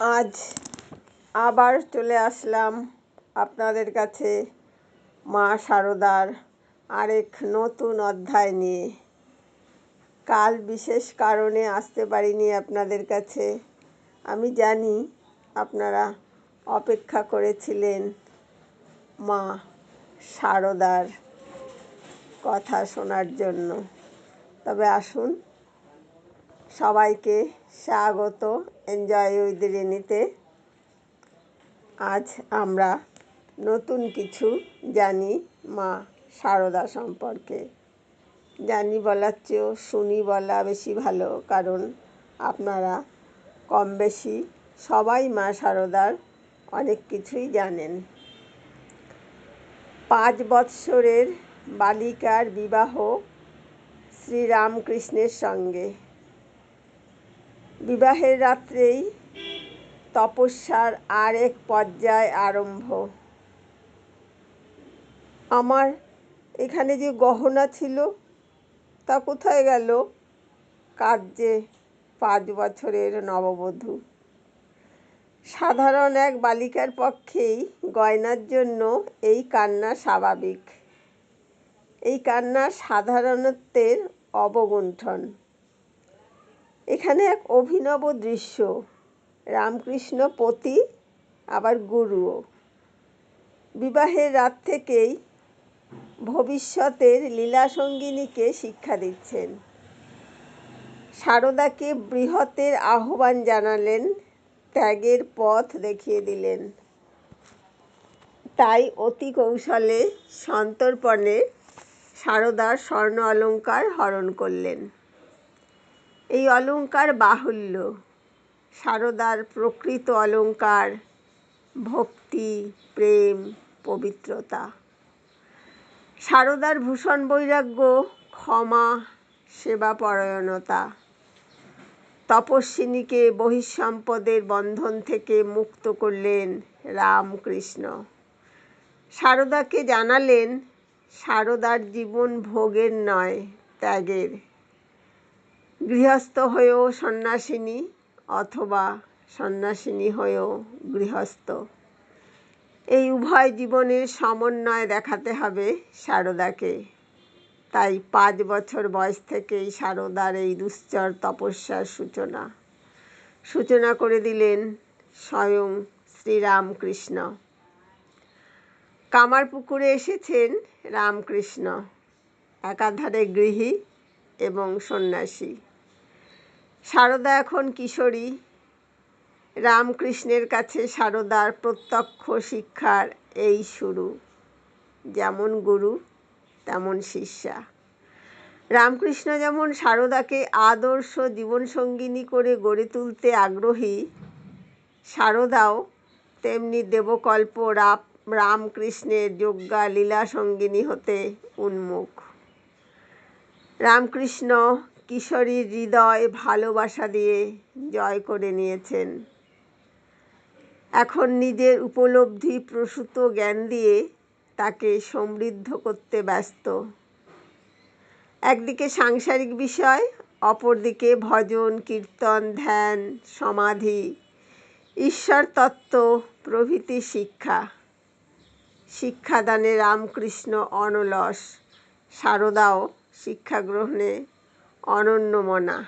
আজ আবার চলে আসলাম আপনাদের কাছে মা শারদার আরেক নতুন অধ্যায় নিয়ে। কাল বিশেষ কারণে আসতে পারিনি আপনাদের কাছে। আমি জানি আপনারা অপেক্ষা করেছিলেন মা শারদার কথা শোনার জন্য। তবে আসুন সবাইকে স্বাগত। এনজয় উইথ রেনিতে আজ আমরা নতুন কিছু জানি মা সারদা সম্পর্কে। জানি বলার চেয়েও শুনি বলা বেশি ভালো, কারণ আপনারা কম বেশি সবাই মা সারদার অনেক কিছুই জানেন। পাঁচ বৎসরের বালিকার বিবাহ শ্রীরামকৃষ্ণের সঙ্গে। বিবাহের রাত্রেই তপস্যার আর এক পর্যায় আরম্ভ। আমার এখানে যে গহনা ছিল, তা কোথায় গেল? কাজে পাঁচ বছরের নববধূ। সাধারণ এক বালিকার পক্ষেই গয়নার জন্য এই কান্না স্বাভাবিক। এই কান্না সাধারণত্বের অবগুণ্ঠন। এখানে এক অভিনব দৃশ্য। রামকৃষ্ণ পতি, আবার গুরুও। বিবাহের রাত থেকেই ভবিষ্যতের লীলাসঙ্গিনীকে শিক্ষা দিচ্ছেন। সারদাকে বৃহতের আহ্বান জানালেন, ত্যাগের পথ দেখিয়ে দিলেন। তাই অতি কৌশলে সন্তর্পণে সারদার স্বর্ণ অলঙ্কার হরণ করলেন। এই অলঙ্কার বাহুল্য। সারদার প্রকৃত অলঙ্কার ভক্তি, প্রেম, পবিত্রতা। সারদার ভূষণ বৈরাগ্য, ক্ষমা, সেবাপরায়ণতা। তপস্বিনীকে বহিঃসম্পদের বন্ধন থেকে মুক্ত করলেন রামকৃষ্ণ। সারদাকে জানালেন, সারদার জীবন ভোগের নয়, ত্যাগের। গৃহস্থ হয়েও সন্ন্যাসিনী অথবা সন্ন্যাসিনী হয়েও গৃহস্থ। এই উভয় জীবনের সমন্বয় দেখাতে হবে সারদাকে। তাই পাঁচ বছর বয়স থেকেই সারদার এই দুশ্চর তপস্যার সূচনা। সূচনা করে দিলেন স্বয়ং শ্রীরামকৃষ্ণ। কামারপুকুরে এসেছেন রামকৃষ্ণ, একাধারে গৃহী এবং সন্ন্যাসী। সারদা এখন কিশোরী। রামকৃষ্ণের কাছে সারদার প্রত্যক্ষ শিক্ষার এই শুরু। যেমন গুরু, তেমন শিষ্যা। রামকৃষ্ণ যেমন সারদাকে আদর্শ জীবনসঙ্গিনী করে গড়ে তুলতে আগ্রহী, সারদাও তেমনি দেবকল্প রাপ রামকৃষ্ণের যজ্ঞা লীলা সঙ্গিনী হতে উন্মুখ। রামকৃষ্ণ কিশোরীর হৃদয় ভালোবাসা দিয়ে জয় করে নিয়েছেন। এখন নিজের উপলব্ধি প্রসূত জ্ঞান দিয়ে তাকে সমৃদ্ধ করতে ব্যস্ত। একদিকে সাংসারিক বিষয়, অপরদিকে ভজন, কীর্তন, ধ্যান, সমাধি ঈশ্বর তত্ত্ব প্রভৃতি শিক্ষা। শিক্ষাদানে রামকৃষ্ণ অনলস সারদাও শিক্ষা গ্রহণে অনন্যমনা।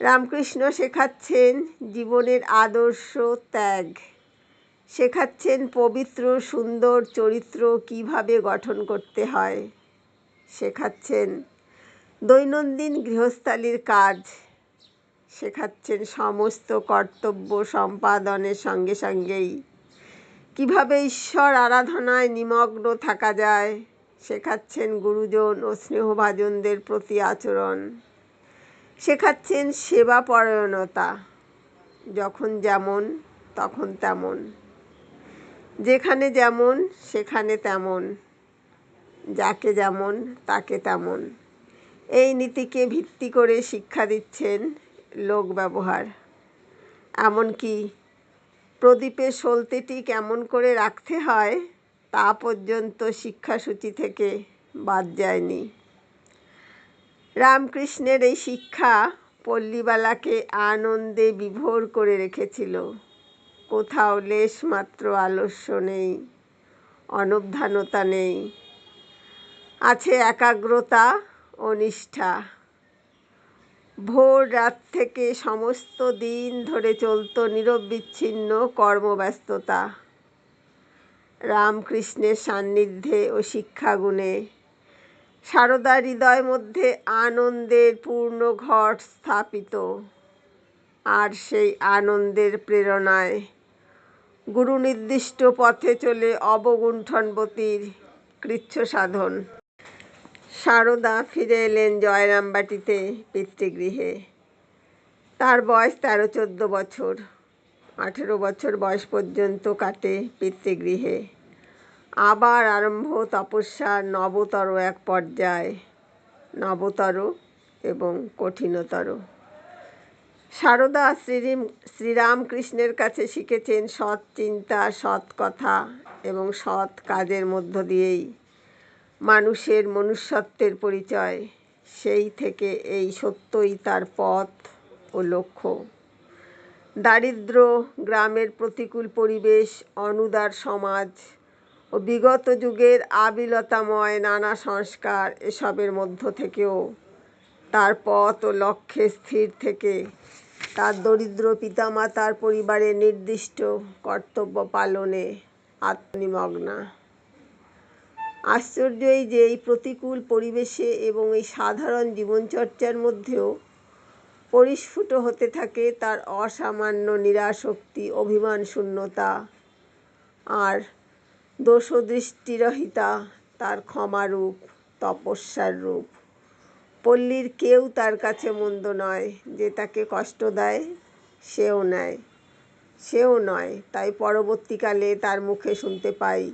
রামকৃষ্ণ শেখাচ্ছেন জীবনের আদর্শ ত্যাগ। শেখাচ্ছেন পবিত্র, সুন্দর চরিত্র কীভাবে গঠন করতে হয়। শেখাচ্ছেন দৈনন্দিন গৃহস্থালির কাজ। শেখাচ্ছেন সমস্ত কর্তব্য সম্পাদনের সঙ্গে সঙ্গেই। কীভাবে ঈশ্বর আরাধনায় নিমগ্ন থাকা যায়। শেখাচ্ছেন গুরুজন ও স্নেহভাজনদের প্রতি আচরণ। শেখাচ্ছেন সেবা পরায়ণতা যখন যেমন, তখন তেমন। যেখানে যেমন, সেখানে তেমন। যাকে যেমন, তাকে তেমন। এই নীতিকে ভিত্তি করে শিক্ষা দিচ্ছেন লোক ব্যবহার। এমনকি প্রদীপের সলতেটি কেমন করে রাখতে হয় তা পর্যন্ত শিক্ষাসূচি থেকে বাদ যায়নি। রামকৃষ্ণের এই শিক্ষা পল্লীবালাকে আনন্দে বিভোর করে রেখেছিল। কোথাও লেশমাত্র আলস্য নেই, অনবধানতা নেই, আছে একাগ্রতা ও নিষ্ঠা। ভোর রাত থেকে সমস্ত দিন ধরে চলত নিরবিচ্ছিন্ন কর্মব্যস্ততা। রামকৃষ্ণের সান্নিধ্যে ও শিক্ষাগুণে। সারদা হৃদয় মধ্যে আনন্দের পূর্ণ ঘট স্থাপিত। আর সেই আনন্দের প্রেরণায় গুরু নির্দিষ্ট পথে চলে অবগুণ্ঠনবতীর কৃচ্ছ সাধন। সারদা ফিরে এলেন জয়রামবাটিতে পিতৃগৃহে। তার বয়স তেরো চোদ্দ বছর। আঠেরো বছর বয়স পর্যন্ত কাটে পিতৃগৃহে। আবার আরম্ভ তপস্যার নবতর এক পর্যায়, নবতর এবং কঠিনতর। সারদা শ্রীরিম, শ্রীরামকৃষ্ণের কাছে শিখেছেন সৎ চিন্তা, সৎ কথা এবং সৎ কাজের মধ্য দিয়েই মানুষের মনুষ্যত্বের পরিচয়। সেই থেকে এই সত্যই তার পথ ও লক্ষ্য। দারিদ্র গ্রামের প্রতিকূল পরিবেশ, অনুদার সমাজ ও বিগত যুগের আবিলতাময় নানা সংস্কার এসবের মধ্য থেকেও তার পথ ও লক্ষ্যে স্থির থেকে তার দরিদ্র পিতামাতার পরিবারের নির্দিষ্ট কর্তব্য পালনে আত্মনিমগ্না। আশ্চর্য এই যে এই প্রতিকূল পরিবেশে এবং এই সাধারণ জীবনচর্চার মধ্যেও পরিস্ফুট হতে থাকে তার অসামান্য নিরাশক্তি অভিমান শূন্যতা আর দোষদৃষ্টিরহিতা, তার ক্ষমারূপ, তপস্যার রূপ। পল্লীর কেউ তার কাছে মন্দ নয়, যে তাকে কষ্ট দেয়, সেও নেয়। সেও নয়, তাই পরবর্তীকালে তার মুখে শুনতে পাই।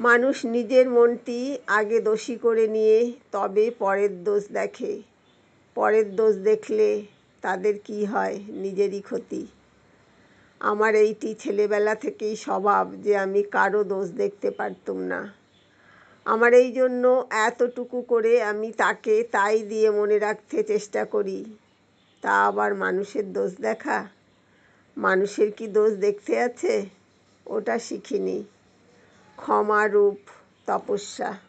মানুষ নিজের মনটি আগে দোষী করে নিয়ে তবে পরের দোষ দেখে। পরের দোষ দেখলে তাদের কি হয়? নিজেরই ক্ষতি। আমার এইটি ছেলেবেলা থেকেই স্বভাব যে আমি কারও দোষ দেখতে পারতুম না। আমার এই জন্য এতটুকু করে আমি তাকে তাই দিয়ে মনে রাখতে চেষ্টা করি। তা আবার মানুষের দোষ দেখা? মানুষের কি দোষ দেখতে আছে? ওটা শিখিনি। ক্ষমারূপ তপস্যা।